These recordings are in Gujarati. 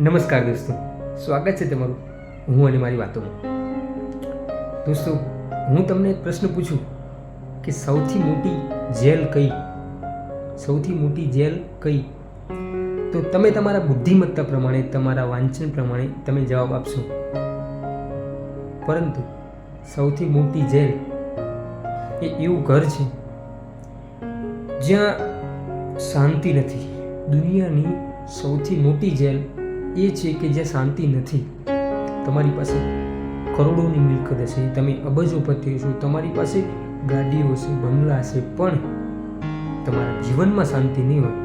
નમસ્કાર દોસ્તો. સ્વાગત છે તમારું હું અને મારી વાતોમાં. દોસ્તો, હું તમને એક પ્રશ્ન પૂછું કે સૌથી મોટી જેલ કઈ? સૌથી મોટી જેલ કઈ? તો તમે તમારા બુદ્ધિમત્તા પ્રમાણે, તમારા વાંચન પ્રમાણે તમે જવાબ આપશો. પરંતુ સૌથી મોટી જેલ એ એવું ઘર છે જ્યાં શાંતિ નથી. દુનિયાની સૌથી મોટી જેલ એ છે કે જ્યાં શાંતિ નથી. તમારી પાસે કરોડોની મિલકત હશે, તમે અબજોપતિ છો તમારી પાસે ગાડીઓ છે બંગલા છે પણ તમારા જીવનમાં શાંતિ નહીં હોય,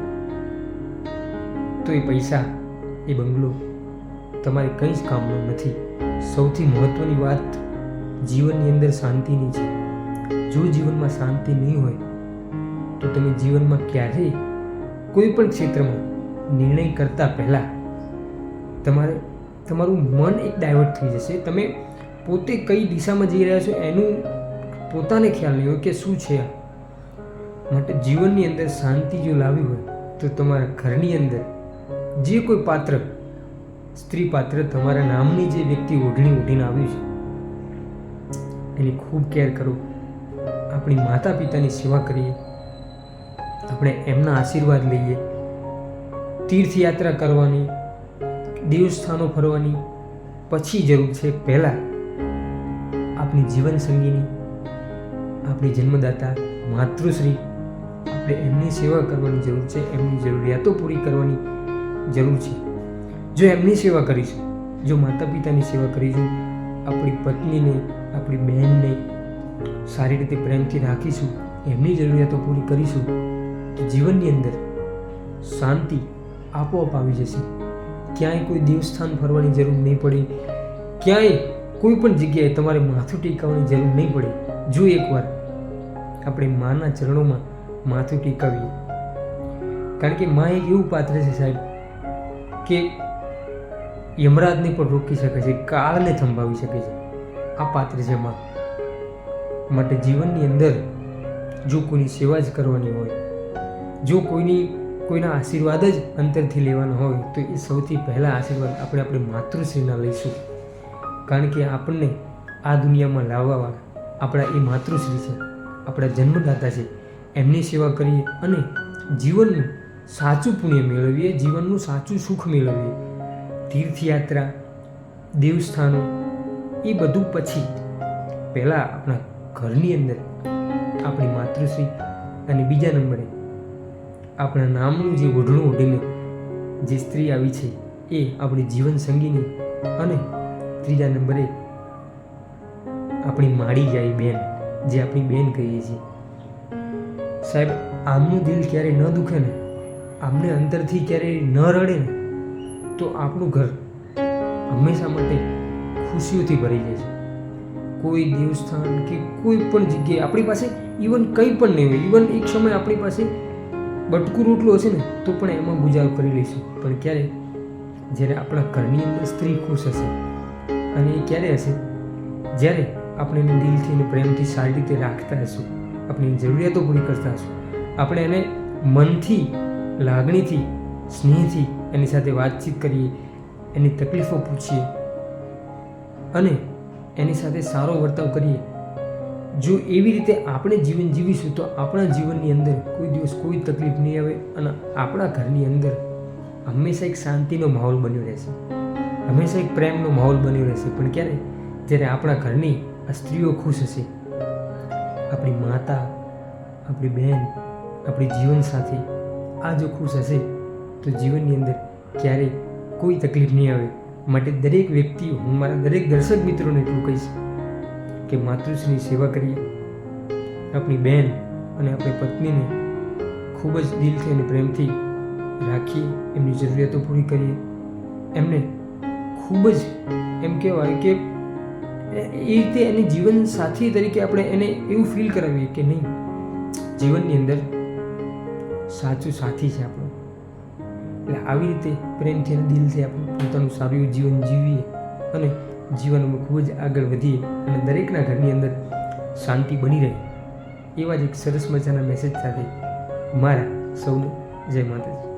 તો એ પૈસા, એ બંગલો તમારે કંઈ જ કામનો નથી. સૌથી મહત્ત્વની વાત જીવનની અંદર શાંતિની છે. જો જીવનમાં શાંતિ નહીં હોય, તો તમે જીવનમાં ક્યારેય કોઈ પણ ક્ષેત્રમાં નિર્ણય કરતા પહેલાં તમારે, તમારું મન એક ડાયવર્ટ થઈ જશે. તમે પોતે કઈ દિશામાં જઈ રહ્યા છો એનું પોતાને ખ્યાલ નહીં હોય કે શું છે માટે જીવનની અંદર શાંતિ જો લાવી હોય, તો તમારા ઘરની અંદર જે કોઈ પાત્ર, સ્ત્રી પાત્ર તમારા નામની જે વ્યક્તિ ઓઢણી ઓઢીને આવ્યું છે, એની ખૂબ કેર કરો. આપણી માતા પિતાની સેવા કરીએ. આપણે એમના આશીર્વાદ લઈએ. તીર્થયાત્રા કરવાની દેવસ્થાનો ફરવાની પછી જરૂર છે પહેલાં આપણી જીવન સંગીની આપણી જન્મદાતા માતૃશ્રી, આપણે એમની સેવા કરવાની જરૂર છે, એમની જરૂરિયાતો પૂરી કરવાની જરૂર છે. જો એમની સેવા કરીશું, જો માતા પિતાની સેવા કરીશું, આપણી પત્નીને, આપણી બહેનને સારી રીતે પ્રેમથી રાખીશું, એમની જરૂરિયાતો પૂરી કરીશું, તો જીવનની અંદર શાંતિ આપોઆપ આવી જશે. ક્યાંય કોઈ દેવસ્થાન ફરવાની જરૂર નહીં પડી. ક્યાંય કોઈ પણ જગ્યાએ તમારે માથું ટેકાવવાની જરૂર નહીં પડે. જો એકવાર આપણે માના ચરણોમાં માથું ટેકાવીએ. કારણ કે મા એક એવું પાત્ર છે સાહેબ કે યમરાજને પણ રોકી શકે છે, કાળને થંભાવી શકે છે. આ પાત્ર છે મા. માટે જીવનની અંદર જો કોઈની સેવા જ કરવાની હોય, જો કોઈની કોઈના આશીર્વાદ જ અંતરથી લેવાનો હોય, તો એ સૌથી પહેલાં આશીર્વાદ આપણે આપણી માતૃશ્રીના લઈશું. કારણ કે આપણને આ દુનિયામાં લાવવાવાળા આપણા એ માતૃશ્રી છે, આપણા જન્મદાતા છે, એમની સેવા કરીએ અને જીવનનું સાચું પુણ્ય મેળવીએ, જીવનનું સાચું સુખ મેળવીએ. તીર્થયાત્રા, દેવસ્થાનો, એ બધું પછી પહેલાં આપણા ઘરની અંદર આપણી માતૃશ્રી અને બીજા નંબરે આપણા નામનું જે ઓઢણું ઓઢીને જે સ્ત્રી આવી છે, એ આપણી જીવન સંગીની અને ત્રીજા નંબરે આપણી માડી જાય બેન, જે આપણી બેન કહીએ છીએ. સાહેબ, આમનું દિલ ક્યારેય ન દુખે ને આમને અંદરથી ક્યારેય ન રડે ને, તો આપણું ઘર હંમેશા માટે ખુશીઓથી ભરી જાય છે. કોઈ દેવસ્થાન કે કોઈ પણ જગ્યાએ આપણી પાસે ઇવન કંઈ પણ નહીં હોય ઇવન એક સમય આપણી પાસે બટકું રોટલું હશે ને, તો પણ એમાં ગુજારો કરી લઈશું. પણ ક્યારે? જ્યારે આપણા ઘરની અંદર સ્ત્રી ખુશ હશે અને એ ક્યારે હશે? જ્યારે આપણે એને દિલથી અને પ્રેમથી સારી રીતે રાખતા હશું, આપણી જરૂરિયાતો પૂરી કરતા હશું, આપણે એને મનથી, લાગણીથી, સ્નેહથી એની સાથે વાતચીત કરીએ, એની તકલીફો પૂછીએ અને એની સાથે સારો વર્તાવ કરીએ જો એવી રીતે આપણે જીવન જીવીશું તો આપણા જીવનની અંદર કોઈ દિવસ કોઈ તકલીફ નહીં આવે અને આપણા ઘરની અંદર હંમેશા એક શાંતિનો માહોલ બન્યો રહેશે. હંમેશા એક પ્રેમનો માહોલ બન્યો રહેશે. પણ ક્યારે? જ્યારે આપણા ઘરની આ સ્ત્રીઓ ખુશ હશે. આપણી માતા, આપણી બહેન આપણી જીવનસાથી આ જો ખુશ હશે, તો જીવનની અંદર ક્યારેય કોઈ તકલીફ નહીં આવે. માટે દરેક વ્યક્તિઓ હું મારા દરેક દર્શક મિત્રોને એટલું કહીશ કે માતૃશ્રીની સેવા કરીએ. આપણી બહેન અને આપણી પત્નીને ખૂબ જ દિલથી અને પ્રેમથી રાખીએ, એમની જરૂરિયાતો પૂરી કરીએ. એમને ખૂબ જ એમ કહેવાય કે એ રીતે એની જીવન સાથી તરીકે આપણે એને એવું ફીલ કરાવીએ કે નહીં, જીવનની અંદર સાચું સાથી છે આપણું. એટલે આવી રીતે પ્રેમથી અને દિલથી આપણે પોતાનું સારું જીવન જીવીએ અને જીવનમાં ખૂબ જ આગળ વધીએ અને દરેકના ઘરની અંદર શાંતિ બની રહે, એવા જ એક સરસ મજાના મેસેજ સાથે મારા સૌને જય માતાજી.